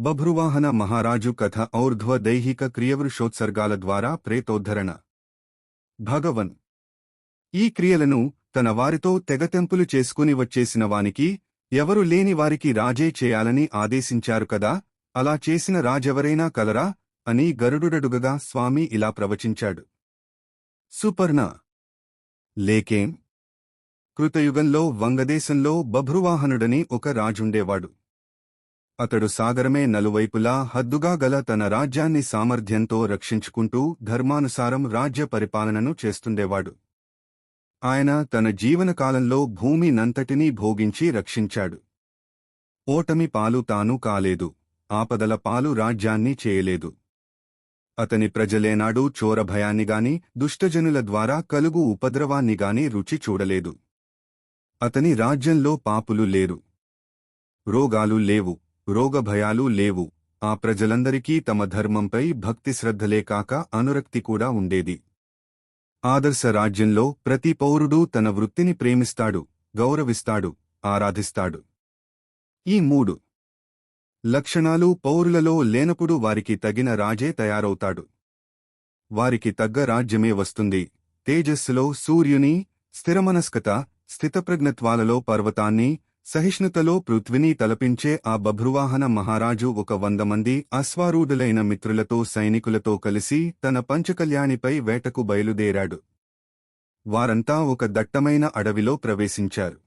బభ్రువాహన మహారాజు కథ ఔర్ధ్వ దైహిక క్రియవృషోత్సర్గాల ద్వారా ప్రేతోద్ధరణ. భగవన్. ఈ క్రియలను తన వారితో తెగతెంపులు చేసుకుని వచ్చేసిన వానికి ఎవరు లేని వారికి రాజే చేయాలని ఆదేశించారు కదా అలా చేసిన రాజెవరైనా కలరా అని గరుడుడడుగగా స్వామి ఇలా ప్రవచించాడు. సుపర్ణ. లేకేం? కృతయుగంలో వంగదేశంలో బభ్రువాహనుడని ఒక రాజుండేవాడు. అతడు సాగరమే నలువైపులా హద్దుగా గల తన రాజ్యాన్ని సామర్థ్యంతో రక్షించుకుంటూ ధర్మానుసారం రాజ్య పరిపాలనను చేస్తుండేవాడు. ఆయన తన జీవనకాలంలో భూమి నంతటినీ భోగించి రక్షించాడు. ఓటమి పాలు తాను కాలేదు ఆపదల పాలు రాజ్యాన్ని చేయలేదు. అతని ప్రజలేనాడు చోరభయాన్నిగాని దుష్టజనుల ద్వారా కలుగు ఉపద్రవాన్నిగాని రుచి చూడలేదు. అతని రాజ్యంలో పాపులు లేరు. రోగాలు లేవు. రోగభయాలు లేవు. ఆ ప్రజలందరికీ తమ ధర్మంపై భక్తి శ్రద్ధలే కాక అనురక్తి కూడా ఉండేది. ఆదర్శ రాజ్యంలో ప్రతి పౌరుడూ తన వృత్తిని ప్రేమిస్తాడు గౌరవిస్తాడు ఆరాధిస్తాడు. ఈ మూడు లక్షణాలు పౌరులలో లేనప్పుడు వారికి తగిన రాజే తయారవుతాడు. వారికి తగ్గ రాజ్యమే వస్తుంది. తేజస్సులో సూర్యుని స్థిరమనస్కత స్థితప్రజ్ఞత్వాలలో పర్వతాన్ని సహిష్ణుతలో పృథ్విని తలపించే ఆ బభ్రువాహన మహారాజు ఒక వంద మంది అశ్వారూఢులైన మిత్రులతో సైనికులతో కలిసి తన పంచకల్యాణిపై వేటకు బయలుదేరాడు. వారంతా ఒక దట్టమైన అడవిలో ప్రవేశించారు.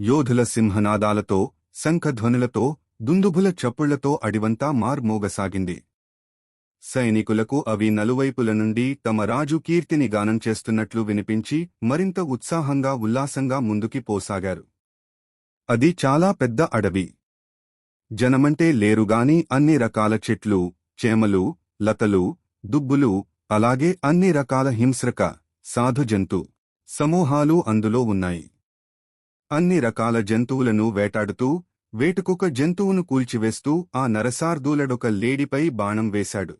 యోధుల సింహనాదాలతో శంఖధ్వనులతో దుందుభుల చప్పుళ్ళతో అడివంతా మార్మోగసాగింది సైనికులకు అవి నలువైపుల నుండి తమ రాజు కీర్తిని గానం చేస్తున్నట్లు వినిపించి మరింత ఉత్సాహంగా ఉల్లాసంగా ముందుకి పోసాగారు. అది చాలా పెద్ద అడవి. జనమంటే లేరుగాని అన్ని రకాల చెట్లు చేమలు లతలు దుబ్బులు అలాగే అన్ని రకాల హింస్రక సాధు జంతు సమూహాలు అందులో ఉన్నాయి. అన్ని రకాల జంతువులను వేటాడుతూ వేటుకొక జంతువును కూల్చివేస్తూ ఆ నరసార్దూలడొక లేడిపై బాణం వేశాడు.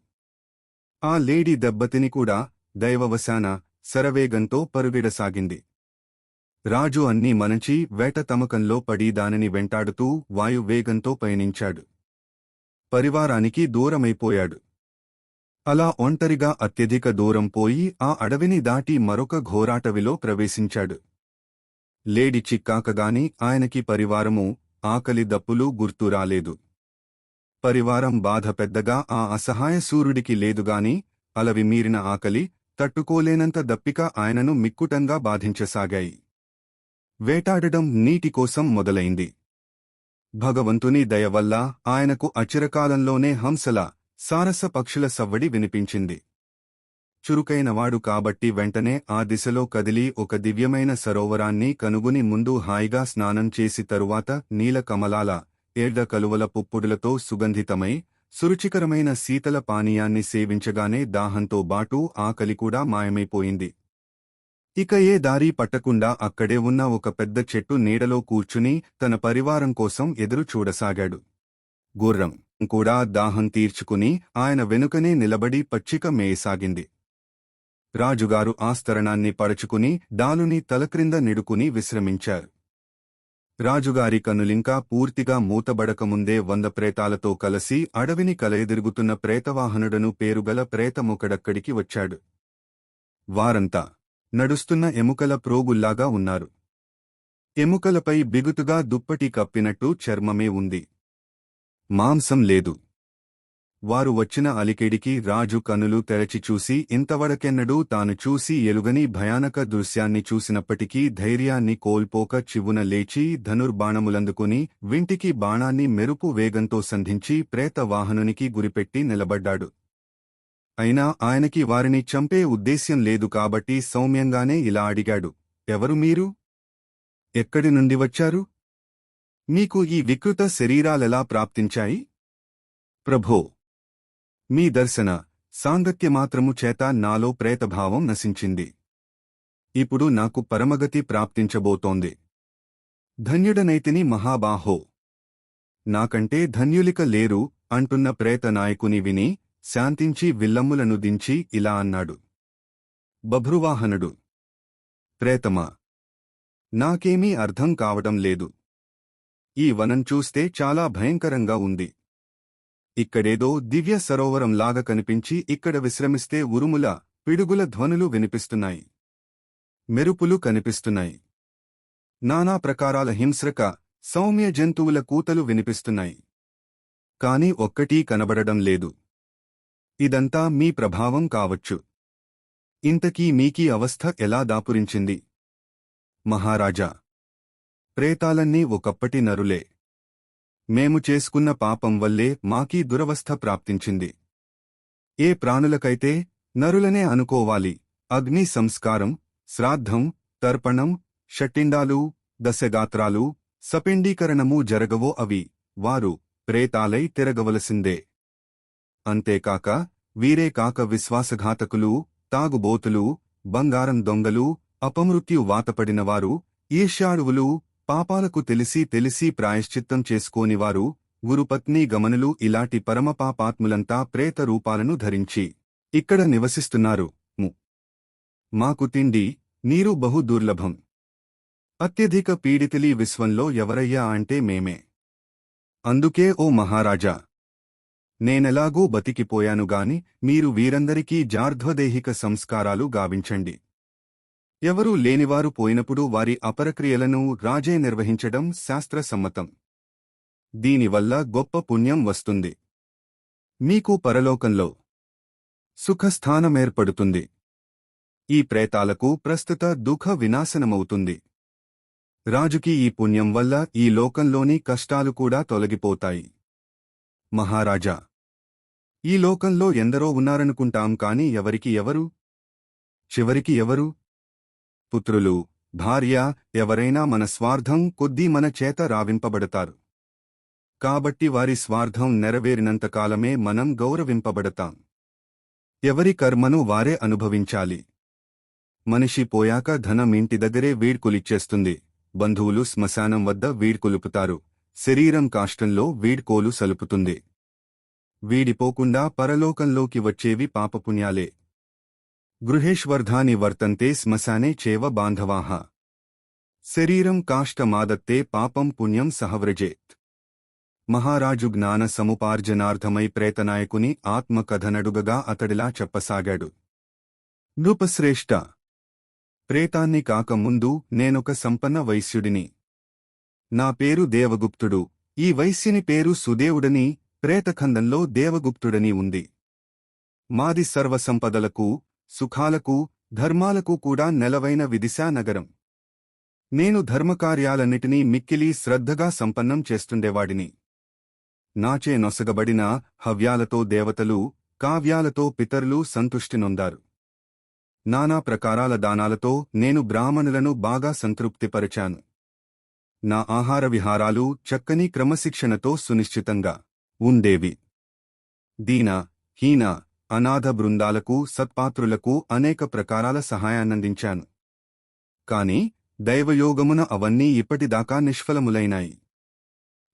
ఆ లేడీ దెబ్బతిని కూడా దైవవశాన శరవేగంతో పరుగిడసాగింది. రాజు అన్నీ మనంచి వేట తమకంలో పడి దానిని వెంటాడుతూ వాయువేగంతో పయనించాడు. పరివారానికి దూరమైపోయాడు. అలా ఒంటరిగా అత్యధిక దూరం పోయి ఆ అడవిని దాటి మరొక ఘోరాటవిలో ప్రవేశించాడు. లేడి చిక్కాకగాని ఆయనకి పరివారము ఆకలి దప్పులు గుర్తురాలేదు పరివారం బాధ పెద్దగా ఆ అసహాయ సూర్యుడికి లేదుగాని అలవి మీరిన ఆకలి తట్టుకోలేనంత దప్పిక ఆయనను మిక్కుటంగా బాధించసాగాయి. వేటాడడం నీటి కోసం మొదలైంది. భగవంతుని దయ వల్ల ఆయనకు అచిరకాలంలోనే హంసల సారస పక్షుల సవ్వడి వినిపించింది. చురుకైనవాడు కాబట్టి వెంటనే ఆ దిశలో కదిలి ఒక దివ్యమైన సరోవరాన్ని కనుగొని ముందు హాయిగా స్నానం చేసి తరువాత నీలకమలాల ఏళ్ళ కలువల పుప్పుడులతో సుగంధితమై సురుచికరమైన శీతల పానీయాన్ని సేవించగానే దాహంతో బాటు ఆకలి కూడా మాయమైపోయింది. ఇక ఏ దారి పట్టకుండా అక్కడే ఉన్న ఒక పెద్ద చెట్టు నీడలో కూర్చుని తన పరివారం కోసం ఎదురు చూడసాగాడు. గుర్రం కూడా దాహం తీర్చుకుని ఆయన వెనుకనే నిలబడి పచ్చిక మేయసాగింది. రాజుగారు ఆస్తరణాన్ని పడుచుకుని డాలుని తలక్రింద నిడుకుని విశ్రమించారు. రాజుగారి కనులింకా పూర్తిగా మూతబడకముందే వంద ప్రేతాలతో కలసి అడవిని కలయదిరుగుతున్న ప్రేతవాహనుడను పేరుగల ప్రేతముకడక్కడికి వచ్చాడు. వారంతా నడుస్తున్న ఎముకల ప్రోగుల్లాగా ఉన్నారు. ఎముకలపై బిగుతుగా దుప్పటి కప్పినట్టు చర్మమే ఉంది. మాంసం లేదు. వారు వచ్చిన అలికెడికి రాజు కనులు తెరచి చూసి ఇంతవరకెన్నడూ తాను చూసి ఎలుగని భయానక దృశ్యాన్ని చూసినప్పటికీ ధైర్యాన్ని కోల్పోక చివున లేచి ధనుర్బాణములందుకుని వింటికి బాణాన్ని మెరుపు వేగంతో సంధించి ప్రేత వాహనునికి గురిపెట్టి నిలబడ్డాడు. అయినా ఆయనకి వారిని చంపే ఉద్దేశ్యం లేదు కాబట్టి సౌమ్యంగానే ఇలా అడిగాడు. ఎవరు మీరు? ఎక్కడి నుండి వచ్చారు? మీకు ఈ వికృత శరీరాలెలా ప్రాప్తించాయి? ప్రభో! మీ దర్శన సాంగత్యమాత్రము చేత నాలో ప్రేతభావం నశించింది. ఇప్పుడు నాకు పరమగతి ప్రాప్తించబోతోంది. ధన్యుడనైతిని మహాబాహో! నాకంటే ధన్యులిక లేరు అంటున్న ప్రేత నాయకుని విని శాంతించి విల్లమ్ములను దించి ఇలా అన్నాడు. బభ్రువాహనుడు! ప్రేతమా! నాకేమీ అర్థం కావటం లేదు. ఈ వనం చూస్తే చాలా భయంకరంగా ఉంది. ఇక్కడేదో దివ్య సరోవరంలాగా కనిపించి ఇక్కడ విశ్రమిస్తే ఉరుముల పిడుగుల ధ్వనులు వినిపిస్తున్నాయి. మెరుపులు కనిపిస్తున్నాయి. నానా ప్రకారాల హింస్రక సౌమ్య జంతువుల కూతలు వినిపిస్తున్నాయి. కాని ఒక్కటీ కనబడడం లేదు. ఇదంతా మీ ప్రభావం కావచ్చు. ఇంతకీ మీకీ అవస్థ ఎలా దాపురించింది? మహారాజా! ప్రేతాలన్నీ ఒకప్పటి నరులే. మేము చేసుకున్న పాపం వల్లే మాకీ దురవస్థ ప్రాప్తించింది. ఏ ప్రాణులకైతే నరులనే అనుకోవాలి అగ్ని సంస్కారం శ్రాద్ధం తర్పణం షట్టిండాలు దశగాత్రాలు సపిండీకరణము జరగవో అవి వారు ప్రేతాలై తిరగవలసిందే. అంతేకాక వీరే కాక విశ్వాసఘాతకులు తాగుబోతులు బంగారం దొంగలు అపమృత్యు వాతపడినవారు ఈర్ష్యాడువులు పాపాలకు తెలిసి తెలిసి ప్రాయశ్చిత్తం చేసుకోనివారు గురుపత్ని గమనులు ఇలాంటి పరమపాపాత్ములంతా ప్రేత రూపాలను ధరించి ఇక్కడ నివసిస్తున్నారు. మాకు తిండి నీరు బహు దుర్లభం. అత్యధిక పీడితులీ విశ్వంలో ఎవరయ్యా అంటే మేమే. అందుకే ఓ మహారాజా నేనెలాగూ బతికిపోయాను గాని మీరు వీరందరికీ జార్ధ్వదేహిక సంస్కారాలు గావించండి. ఎవరూ లేనివారు పోయినప్పుడు వారి అపరక్రియలను రాజే నిర్వహించడం శాస్త్రసమ్మతం. దీనివల్ల గొప్ప పుణ్యం వస్తుంది. మీకు పరలోకంలో సుఖస్థానమేర్పడుతుంది. ఈ ప్రేతాలకు ప్రస్తుత దుఃఖ వినాశనమవుతుంది. రాజుకి ఈ పుణ్యం వల్ల ఈ లోకంలోని కష్టాలు కూడా తొలగిపోతాయి. మహారాజా. ఈ లోకంలో ఎందరో ఉన్నారనుకుంటాం కాని ఎవరికి ఎవరు? చివరికి ఎవరు? పుత్రులు భార్య ఎవరైనా మన స్వార్థం కొద్దీ మన చేత రావింపబడతారు. కాబట్టి వారి స్వార్థం నెరవేరినంతకాలమే మనం గౌరవింపబడతాం. ఎవరి కర్మను వారే అనుభవించాలి. మనిషి పోయాక ధనం ఇంటి దగ్గరే వీడ్కులిచ్చేస్తుంది బంధువులు శ్మశానం వద్ద వీడ్కొలుపుతారు శరీరం కాష్టంలో వీడ్కోలు సలుపుతుంది. వీడిపోకుండా పరలోకంలోకి వచ్చేవి పాపపుణ్యాలే. గృహేష్వర్ధాని వర్తంతే శ్మశానే చేవ బాంధవాహ శరీరం కాష్టమాదత్తే పాపం పుణ్యం సహవ్రజేత్. మహారాజు జ్ఞాన సముపార్జనార్థమై ప్రేతనాయకుని ఆత్మకథనడుగగా అతడిలా చెప్పసాగాడు. నృపశ్రేష్ఠ! ప్రేతాన్ని కాకముందు నేనొక సంపన్న వైశ్యుడిని. నా పేరు దేవగుప్తుడు. ఈ వైశ్యని పేరు సుదేవుడని ప్రేతఖండంలో దేవగుప్తుడని ఉంది. మాది సర్వసంపదలకు సుఖాలకు ధర్మాలకు కూడా నెలవైన విదిశా నగరం నేను ధర్మకార్యాలన్నిటినీ మిక్కిలి శ్రద్ధగా సంపన్నం చేస్తుండేవాడిని. నాచే నొసగబడిన హవ్యాలతో దేవతలు కావ్యాలతో పితరులు సంతుష్టి నొందారు. నానా ప్రకారాల దానాలతో నేను బ్రాహ్మణులను బాగా సంతృప్తిపరిచాను. నా ఆహార విహారాలు చక్కని క్రమశిక్షణతో సునిశ్చితంగా ఉండేవి. దీన హీన అనాథ బృందాలకు సత్పాత్రులకు అనేక ప్రకారాల సహాయాన్నందించాను. కాని దైవయోగమున అవన్నీ ఇప్పటిదాకా నిష్ఫలములైనాయి.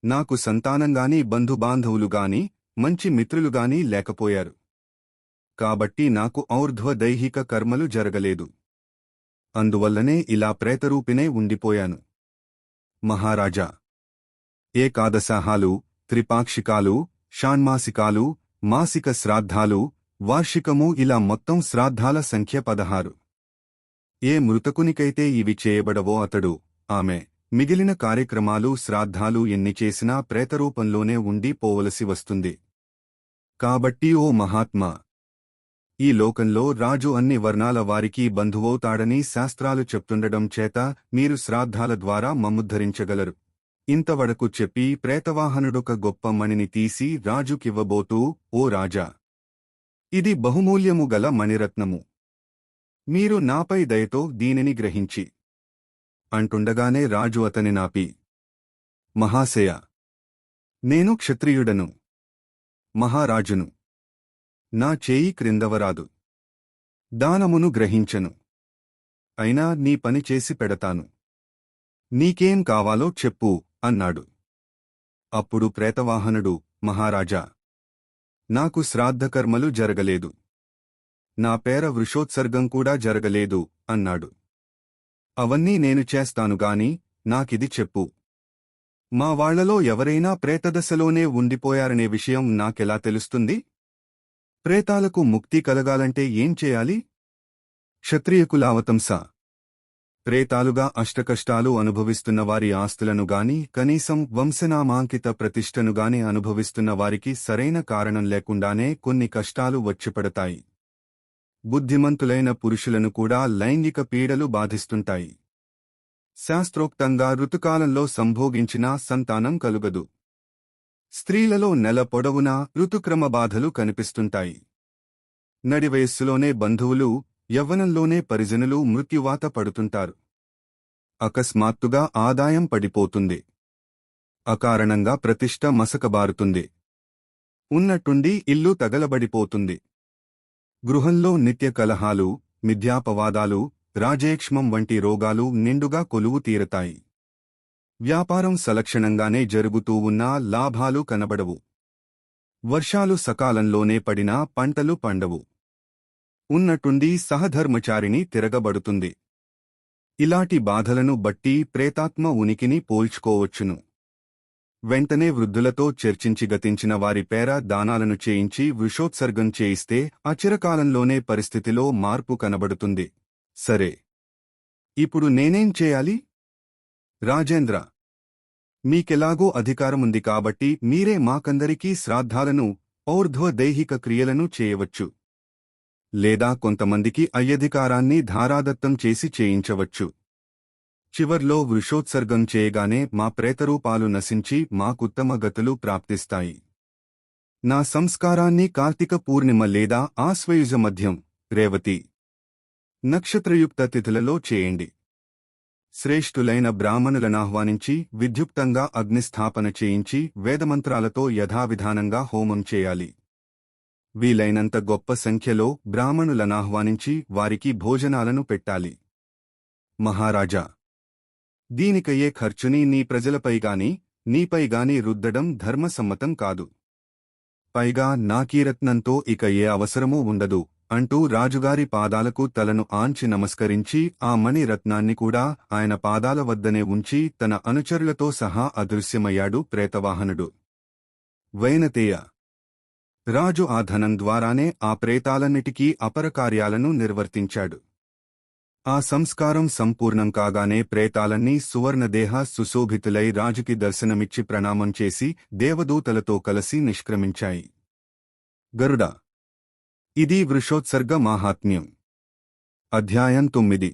నాకు సంతానంగాని బంధుబాంధవులుగాని మంచి మిత్రులుగాని లేకపోయారు. కాబట్టి నాకు ఔర్ధ్వ దైహిక కర్మలు జరగలేదు. అందువల్లనే ఇలా ప్రేతరూపినే ఉండిపోయాను. మహారాజా. ఏకాదశాహాలు త్రిపాక్షికాలు షాణ్మాసికాలు మాసిక శ్రాద్ధాలు వార్షికము ఇలా మొత్తం శ్రాద్ధాల సంఖ్య పదహారు. ఏ మృతకునికైతే ఇవి చేయబడవో అతడు ఆమె మిగిలిన కార్యక్రమాలు శ్రాద్ధాలు ఎన్ని చేసినా ప్రేతరూపంలోనే ఉండి పోవలసి వస్తుంది. కాబట్టి ఓ మహాత్మా ఈ లోకంలో రాజు అన్ని వర్ణాల వారికి బంధువవుతాడని శాస్త్రాలు చెప్తుండడం చేత మీరు శ్రాద్ధాల ద్వారా మమ్ముద్ధరించగలరు. ఇంతవరకు చెప్పి ప్రేతవాహనుడొక గొప్ప మణిని తీసి రాజుకివ్వబోతూ ఓ రాజా! ఇది బహుమూల్యము గల మణిరత్నము. మీరు నాపై దయతో దీనిని గ్రహించి. అంటుండగానే రాజు అతని నాపి మహాశయ! నేను క్షత్రియుడను. మహారాజును. నా చేయి క్రిందవరాదు. దానమును గ్రహించను. అయినా నీ పని చేసి పెడతాను. నీకేం కావాలో చెప్పు అన్నాడు. అప్పుడు ప్రేతవాహనుడు మహారాజా! నాకు శ్రాద్ధకర్మలు జరగలేదు. నా పేర వృషోత్సర్గం కూడా జరగలేదు అన్నాడు. అవన్నీ నేను చేస్తాను గాని నాకిది చెప్పు. మా వాళ్ళలో ఎవరైనా ప్రేతదశలోనే ఉండిపోయారనే విషయం నాకెలా తెలుస్తుంది? ప్రేతాలకు ముక్తి కలగాలంటే ఏం చేయాలి? క్షత్రియకులావతంస ప్రేతాలుగా అష్టకష్టాలు అనుభవిస్తున్న వారి ఆస్తులను గాని కనీసం వంశనామాంకిత ప్రతిష్టను గాని అనుభవిస్తున్న వారికి సరైన కారణం లేకుండానే కొన్ని కష్టాలు వచ్చిపడతాయి. బుద్ధిమంతులైన పురుషులను కూడా లైంగిక పీడలు బాధిస్తుంటాయి. శాస్త్రోక్తంగా ఋతుకాలంలో సంభోగించినా సంతానం కలుగదు. స్త్రీలలో నెల పొడవునా ఋతుక్రమ బాధలు కనిపిస్తుంటాయి. నడివయస్సులోనే బంధువులు యవ్వనంలోనే పరిజనులు మృత్యువాత పడుతుంటారు. అకస్మాత్తుగా ఆదాయం పడిపోతుంది. అకారణంగా ప్రతిష్ట మసకబారుతుంది. ఉన్నట్టుండి ఇల్లు తగలబడిపోతుంది. గృహంలో నిత్య కలహాలు మిథ్యాపవాదాలు రాజేక్ష్మం వంటి రోగాలు నిండుగా కొలువు తీరతాయి. వ్యాపారం సలక్షణంగానే జరుగుతూ ఉన్నా లాభాలు కనబడవు. వర్షాలు సకాలంలోనే పడినా పంటలు పండవు. ఉన్నట్టుండి సహధర్మచారిణి తిరగబడుతుంది. ఇలాంటి బాధలను బట్టి ప్రేతాత్మ ఉనికిని పోల్చుకోవచ్చును. వెంటనే వృద్ధులతో చర్చించి గతించిన వారి పేర దానాలను చేయించి వృషోత్సర్గం చేయిస్తే అచిరకాలంలోనే పరిస్థితిలో మార్పు కనబడుతుంది. సరే. ఇప్పుడు నేనేం చేయాలి? రాజేంద్ర మీకెలాగో అధికారముంది కాబట్టి మీరే మాకందరికీ శ్రాద్ధాలను ఔర్ధ్వ దైహిక క్రియలను చేయవచ్చు. లేదా కొంతమందికి అయ్యధికారాన్ని ధారాదత్తం చేసి చేయించవచ్చు. చివర్లో వృషోత్సర్గం చేయగానే మా ప్రేతరూపాలు నశించి మాకుత్తమ గతులు ప్రాప్తిస్తాయి. నా సంస్కారాన్ని కార్తీక పూర్ణిమ లేదా ఆశ్వయుజ మధ్యం రేవతి నక్షత్రయుక్త తిథులలో చేయండి. శ్రేష్ఠులైన బ్రాహ్మణులనాహ్వానించి విద్యుక్తంగా అగ్నిస్థాపన చేయించి వేదమంత్రాలతో యథావిధానంగా హోమం చేయాలి. వీలైనంత గొప్ప సంఖ్యలో బ్రాహ్మణులనాహ్వానించి వారికి భోజనాలను పెట్టాలి. మహారాజా! దీనికయ్యే ఖర్చుని నీ ప్రజలపైగాని నీపైగాని రుద్దడం ధర్మసమ్మతం కాదు. పైగా నాకీరత్నంతో ఇక ఏ అవసరమూ ఉండదు. అంటూ రాజుగారి పాదాలకు తలను ఆంచి నమస్కరించి ఆ మణిరత్నాన్ని కూడా ఆయన పాదాల వద్దనే ఉంచి తన అనుచరులతో సహా అదృశ్యమయ్యాడు ప్రేతవాహనుడు. వైనతేయ. రాజు ఆ ధనం ద్వారానే ఆ ప్రేతాలన్నిటికీ అపరకార్యాలను నిర్వర్తించాడు. ఆ సంస్కారం సంపూర్ణం కాగానే ప్రేతాలన్నీ సువర్ణదేహ సుశోభితులై రాజుకి దర్శనమిచ్చి ప్రణామం చేసి దేవదూతలతో కలిసి నిష్క్రమించాయి. గరుడా. ఇది వృషోత్సర్గ మాహాత్మ్యం అధ్యాయం తొమ్మిది